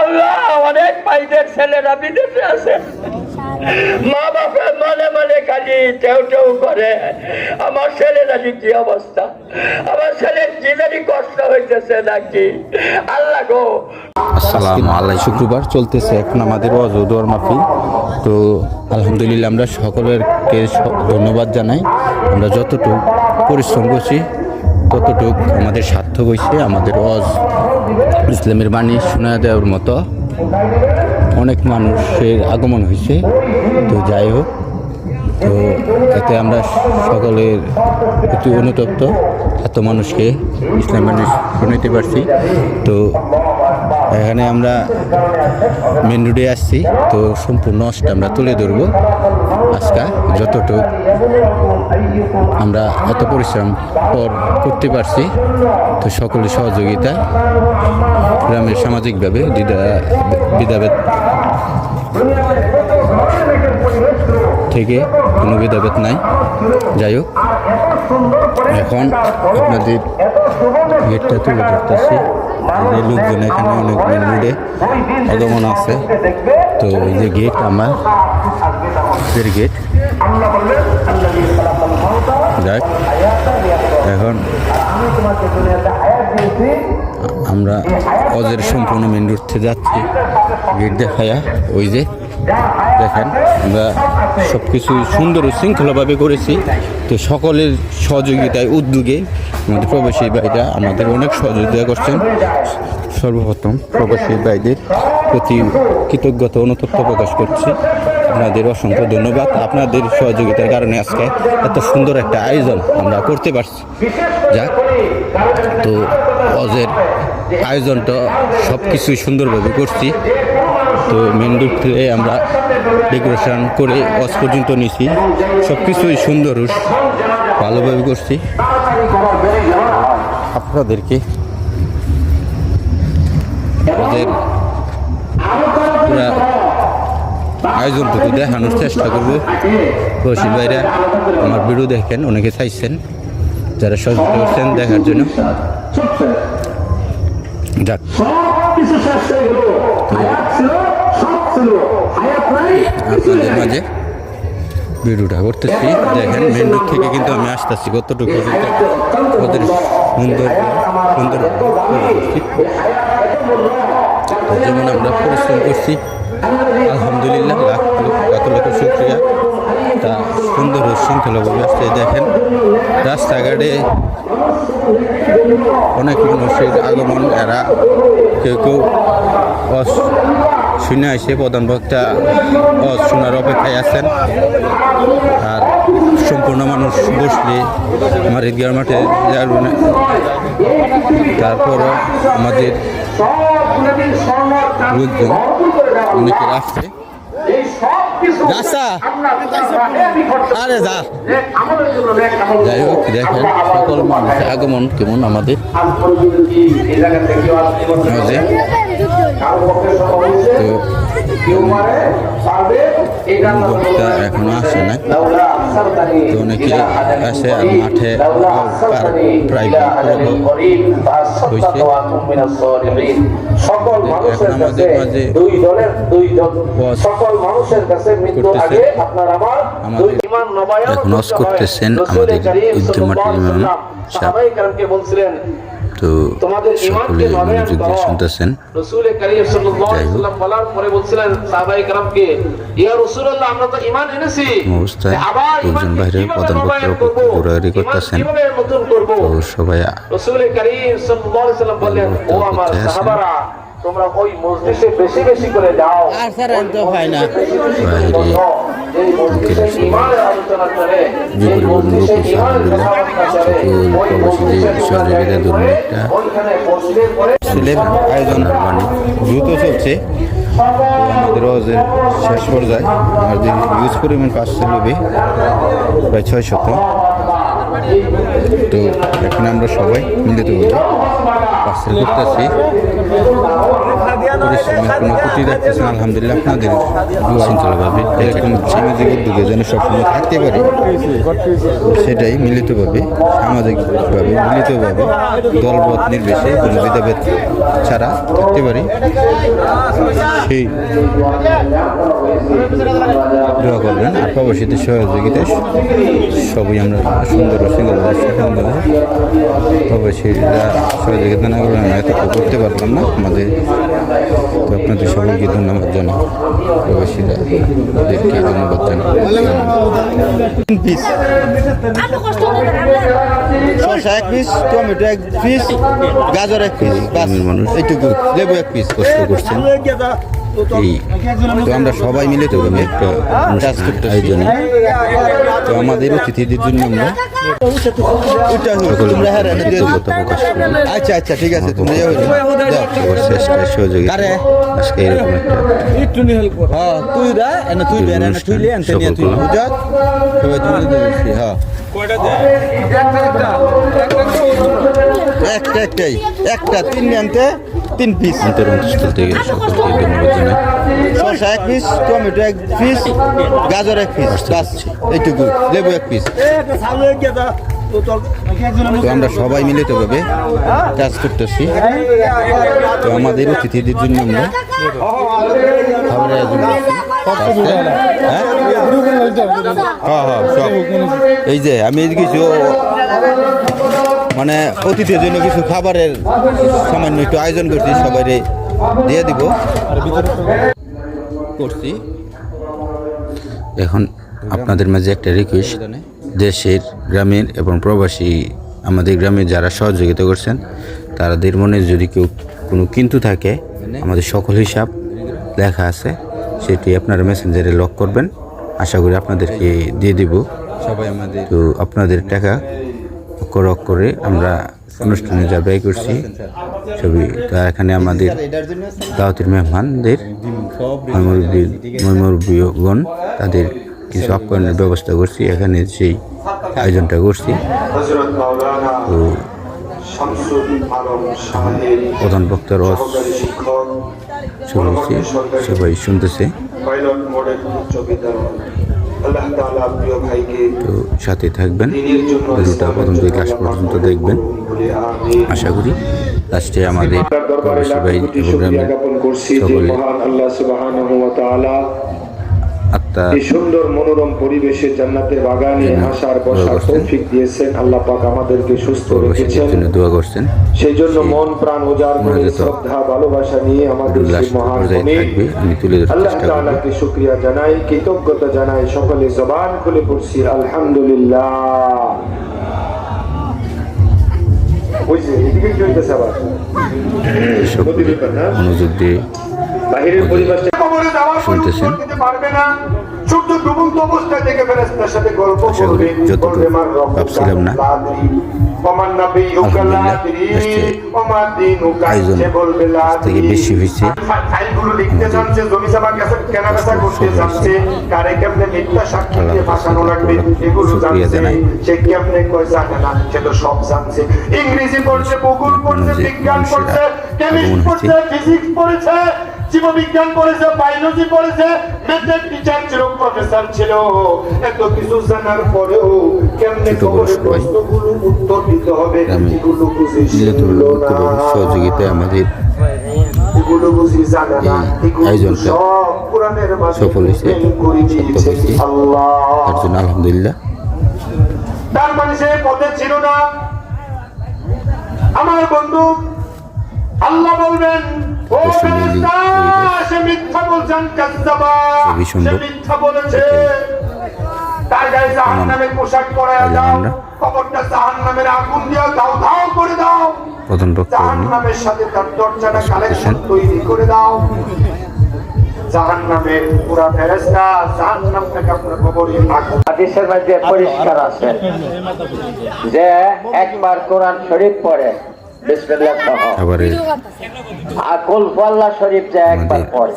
আল্লাহ, অনেক ভাইদের ছেলেরা বিদেশে আছে। মা বাপের মনে মনে কালি টেউ টেউ করে। আমার ছেলেরানি কি অবস্থা? আমার ছেলের জানি কষ্ট হইতেছে নাকি? আল্লাহ গো। আসসালামু আলাই শুক্রবার চলতেছে এখন আমাদের অজদুয়ার মাহফিল। তো আলহামদুলিল্লাহ আমরা সকলেরকে ধন্যবাদ জানাই। আমরা যতটুকু পরিশ্রম করছি, ততটুক আমাদের সার্থক হয়েছে আমাদের অজ ইসলামের বাণী শোনা দেওয়ার মতো অনেক মানুষের আগমন হয়েছে। তো যাই হোক, তো এতে আমরা সকলের প্রতি অনুতপ্ত, এত মানুষকে ইসলাম বাণী শুনাইতে পারছি। তো এখানে আমরা মেন রোডে আসছি, তো সম্পূর্ণ অষ্ট আমরা তুলে ধরব। আজকে যতটুকু আমরা এত পরিশ্রম পর করতে পারছি, তো সকলের সহযোগিতা গ্রামের সামাজিকভাবে দ্বিধা বিধাভেদ থেকে কোনো ভেদাভেদ নাই। যাই হোক, এখন আপনাদের গেটটা তুলে ধরতেছি। লোকজন এখানে অনেক রোডে আগমন আছে। তো এই যে গেট আমার এর গেট যাক এখন আমরা অজের সম্পূর্ণ মেন থেকে যাচ্ছি। গেট দেখায়া, ওই যে, দেখেন, আমরা সব কিছু সুন্দর ও শৃঙ্খলাভাবে করেছি। তো সকলের সহযোগিতায়, উদ্যোগে আমাদের প্রবাসী ভাইরা আমাদের অনেক সহযোগিতা করছেন। সর্বপ্রথম প্রবাসী ভাইদের প্রতি কৃতজ্ঞতা অনুতপ্ত প্রকাশ করছি। আপনাদের অসংখ্য ধন্যবাদ। আপনাদের সহযোগিতার কারণে আজকে এত সুন্দর একটা আয়োজন আমরা করতে পারছি। যাক, তো অজের আয়োজনটা সব কিছুই সুন্দরভাবে করছি। তো মেন রোড থেকে আমরা ডেকোরেশন করে অজ পর্যন্ত নিছি সব কিছুই সুন্দর ভালোভাবে করছি। আপনাদেরকে ওদের পুরা আয়োজনটুকু দেখানোর চেষ্টা করব। বসির ভাইরা আমার ভিডিও দেখেন, অনেকে চাইছেন। যারা সহযোগিতা করছেন দেখার জন্য। যাক। আপনাদের মাঝে ভিডিওটা করতেছি। দেখেন মেন রোড থেকে কিন্তু আমি আসতেছি। কতটুকু সুন্দর সুন্দর। করছি। তো যেমন আমরা পরিশ্রম করছি। আলহামদুলিল্লাহ, লাখ লাখ লক্ষ শুক্রিয়া। তা সুন্দর শৃঙ্খলাভাবে আসছে দেখেন, রাস্তাঘাটে অনেক মানুষের আগমন, এরা কেউ কেউ শুনে আসে, প্রধান বক্তা শোনার অপেক্ষায় আছেন। আর সম্পূর্ণ মানুষ বসলে আমার ঈদগার মাঠে না। তারপরও আমাদের লোকজন অনেকে আসছে আরে যা। যাই হোক দেখেন সকল মানুষের আগমন কেমন আমাদের। তো এখনও আসে না তো অনেকে আসে আর মাঠে প্রায় এখন আমাদের মাঝে সকল মানুষের কাছে মৃত্যু করতেছে। আগে আপনার আমার আমাদের দুই ইমান নবায়ন এখন করতেছেন আমাদের ইমাম সাহেব। তো তোমাদের সকলে মনোযোগ দিয়ে। শুনতেছেন সাল্লাল্লাহু আলাইহি ওয়াসাল্লাম বলার পরে বলছিলেন সাহাবায়ে কেরামকে ইয়া রাসূলুল্লাহ আমরা তো ঈমান এনেছি অবস্থায় আবার লোকজন বাইরে প্রধান? ঘোরাঘুরি করতেছেন। তো সবাই রসুল করিম সাল্লাল্লাহু আলাইহি ওয়াসাল্লাম বললেন ও আমার করতে আছেন। তোমরা ওই মসজিদে বেশি বেশি করে যাও আর স্যার তো হয় না। আয়োজন মানে দ্রুত চলছে। রোজের শেষ পর্যায়ে আমাদের ইউজ পরিমাণ পাঁচশো লোবে প্রায় ছয় শত। তো এখন আমরা সবাই মিলিত হয়ে পার্সেল করতেছি। পরিশ্রমের কোনো ত্রুটি রাখি চলতেছেন আলহামদুলিল্লাহ, আপনাদের শৃঙ্খলাভাবে এরকম সামাজিক উদ্যোগে যেন সবসময় থাকতে পারে, সেটাই মিলিতভাবে, সামাজিকভাবে মিলিতভাবে দলবদ্ধ নির্বিশেষে কোনো ভেদাভেদ ছাড়া থাকতে পারি। সেই দোয়া করবেন, আর প্রবাসীদের সহযোগিতায় সবই আমরা সুন্দর ও শৃঙ্খলাভাবে সুন্দর প্রবাসীরা সহযোগিতা না করলে আমরা এতটা করতে পারতাম না, আমাদের তো আপনাদের সকলকে ধন্যবাদ জানাই। প্রবাসীরা ওদেরকে ধন্যবাদ জানাই। শসা এক পিস টমেটো এক পিস গাজর এক পিস মানুষ এইটুকু। লেবু এক পিস কষ্ট করছেন। এই তো আমরা সবাই মিলে তো একটা কাজ করতে আয়োজনে। তো আমাদের অতিথিদের জন্য আমরা আচ্ছা আচ্ছা ঠিক আছে তুমি চেষ্টা সহযোগী আজকে এরকম একটা হ্যাঁ তুই এনে তুই তুই তুই হ্যাঁ। একটা একটাই। একটা তিন আনতে তিন পিস থেকে শসা এক পিস টমেটো এক পিস গাজর এক পিস বাস এইটুকু। লেবু এক পিস তো আমরা সবাই মিলিতভাবে কাজ করতেছি। তো আমাদের অতিথিদের জন্য আমরা খাবারের আয়োজন করছি হ্যাঁ? এই যে, আমি কিছু মানে অতিথির জন্য কিছু খাবারের সামান্য একটু আয়োজন করছি সবাই দিয়ে দিব। করছি। এখন আপনাদের মাঝে একটা রিকোয়েস্ট দেশের, গ্রামের এবং প্রবাসী, আমাদের গ্রামে যারা সহযোগিতা করছেন তাদের মনে যদি কেউ কোনো কিন্তু থাকে, আমাদের সকল হিসাব লেখা আছে। সেটি আপনারা মেসেঞ্জারে লক করবেন। আশা করি আপনাদেরকে দিয়ে দিব। সবাই আমাদের তো আপনাদের টাকা অক্ষর করে আমরা অনুষ্ঠানে যা ব্যয় করছি ছবি তা এখানে আমাদের দাওয়াতের মেহমানদের ময়মুরবীগণ তাদের কিছু আপ্যায়নের ব্যবস্থা করছি। এখানে সেই আয়োজনটা করছি। তো প্রধান বক্তার হচ্ছে সবাই শুনতেছে। তো সাথে থাকবেন ভিডিওটা প্রথম থেকে ক্লাস পর্যন্ত দেখবেন। আশা করি লাস্টে আমাদের যে সকলে এই সুন্দর মনোরম পরিবেশে জান্নাতের বাগানে আসার বসার তৌফিক দিয়েছেন। আল্লাহ পাক আমাদেরকে সুস্থ রেখেছেন। দোয়া করছেন। সেই জন্য মন প্রাণ উজাড় করে শ্রদ্ধা ভালোবাসা নিয়ে আমাদের সেই মহান আল্লাহ তাআলাকে শুকরিয়া জানাই কৃতজ্ঞতা জানাই সকলে জবান খুলে পড়ছি আলহামদুলিল্লাহ। ওই যে এদিকে কি হইতেছে আবার? সকলে মনোযোগ দিয়ে শুনতেছেন। না সূর্য ডুবন্ত অবস্থায় থেকে ফেরেশতার সাথে গল্প করবে বলবে, "মান ভাবছিলাম না। লা আদরি। ওমান নাবিয়্যুকা? লা আলহামদুলিল্লাহ, আদরি। আজকে ওমা দীনুকা? আয়োজন সে বলবে, "লা আজ থেকে বেশি হয়েছে। ফাইলগুলো লিখতে চাচ্ছে, জমি জমা কাছে কেনা করতে চাচ্ছে, কারে কেমনে মিথ্যা সাক্ষী দিয়ে ফাঁসানো লাগবে, এগুলো জানছে। সে কেমনে কয় জানে না, সে তো সব জানছে। ইংরেজি পড়ছে, ভূগোল পড়ছে, বিজ্ঞান পড়ছে, কেমিস্ট্রি পড়ছে, ফিজিক্স পড়েছে জীববিজ্ঞান পড়েছে বায়োলজি পড়েছে ম্যাথের টিচার ছিল প্রফেসর ছিল। এত কিছু জানার পরেও কেমনে সবাই প্রশ্নগুলো উত্তর দিতে হবে এগুলো বুঝি মিলিত না সহযোগিতায় আমাদের এগুলো বুঝি জানে না। এগুলো সব কোরআনের মাঝে সফল হয়েছে, করে সত্য দিয়েছে। হয়েছে। আল্লাহ। তার জন্য আলহামদুলিল্লাহ। তার মানে সে পথে ছিল না। আমার বন্ধু আল্লাহ বলবেন ও ফেরেশতা, সে মিথ্যা বলছেন কাজ্জাবা। সে মিথ্যা বলেছে। তার গায়ে জাহান্নামের পোশাক দাও। কবরটা জাহান্নামের আগুন দিয়ে দাও দাও করে দাও। প্রধান বক্তা উনি জাহান্নামের সাথে তার দরজাটা কালেকশন তৈরি করে দাও। জাহান্নামের পুরা ফেরেশতা জাহান্নামটাকে আপনার কবরে আগুন হাদিসের মধ্যে পরিষ্কার আছে যে একবার কোরআন শরীফ পড়ে বিসমিল্লাহ। সহ আর কুল আল্লাহ শরীফ যে একবার পড়ে।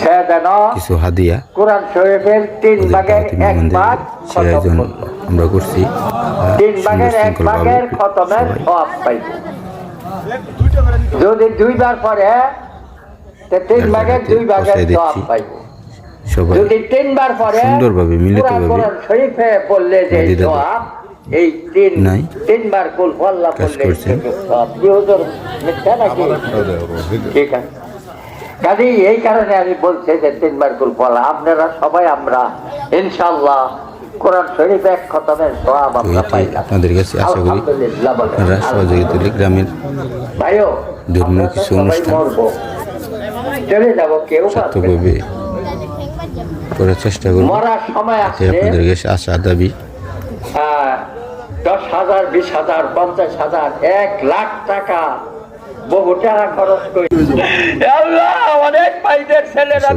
সে যেন কিছু হাদিয়া কোরআন শরীফের তিন ওদের ভাগের দাওয়াতি এক ভাগ আয়োজন আমরা করছি। তিন ভাগের এক ভাগের খতমের সব পাইবে যদি দুইবার পরে তিন ভাগের দুই ভাগের বসায় সব পাইব সবাই যদি তিনবার পরে সুন্দরভাবে, মিলিতভাবে শরীফে বললে যে সওয়াব, এই তিন নাই। তিনবার কুল ফল্লা কাজ বললে করছেন। সওয়াব। কি হুজুর মিথ্যা নাকি ঠিক আছে কাজে এই কারণে আমি বলছি যে তিনবার কুল ফল আপনারা সবাই আমরা ইনশাল্লাহ কোরআন শরীফ এক খতমের সওয়াব আমরা পাইলাম আপনাদের কাছে আশা করি আলহামদুলিল্লাহ আপনারা সহযোগিতা দিলে গ্রামের ভাইও ধর্মীয় কিছু অনুষ্ঠান। চলে যাব কেউ করার চেষ্টা করব আপনাদের কাছে আশা দাবি দশ হাজার বিশ হাজার পঞ্চাশ হাজার এক লাখ টাকা। বহু টাকা খরচ করি। অনেক পাইদের ছেলেরা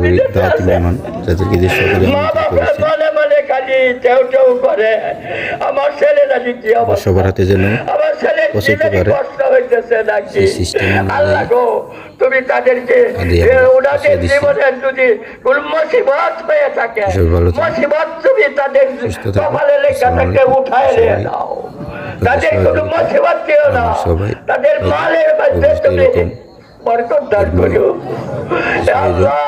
আমার ছেলেরা যে কি অবস্থা সবার হাতে যেন আমার ছেলে কষ্ট হইতেছে নাকি? আল্লাহ গো তুমি তাদেরকে ওনাদের জীবনের যদি কোন মুসিবত থাকে সবাই ভালো থাকুন। মুসিবত তুমি তাদের কপালে লেখা আসসালামু উঠায় নিয়ে নাও। তাদের কোনো। মুসিবত দিও না। তাদের মালের মধ্যে তুমি বরকত দান করো আল্লাহ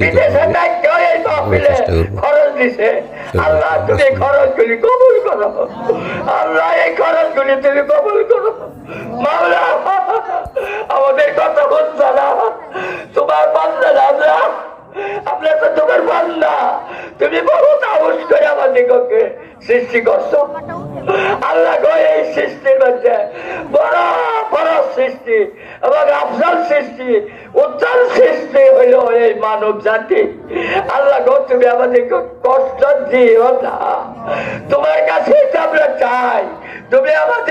বিদেশে থাকবে। এই মাহফিলে চেষ্টা করব। খরচ দিছে। সবাই আল্লাহ তুমি। খরচগুলি কবুল করো। আল্লাহ, এই খরচগুলি তুমি কবুল করো। আমাদের কথা বলছে না। তোমার বান্দা না আমরা আমরা তো তোমার বান্দা। তুমি বহুত আউস করে আমাদেরকে সৃষ্টি করছ। আল্লাহ গো, এই সৃষ্টির মধ্যে বড় বড় সৃষ্টি। এবং আফজাল সৃষ্টি, উজ্জ্বল সৃষ্টি হইল এই মানব জাতি। আল্লাহ গো, তুমি আমাদেরকে কষ্ট দিও না। তোমার কাছে আমরা চাই। তুমি আমাদের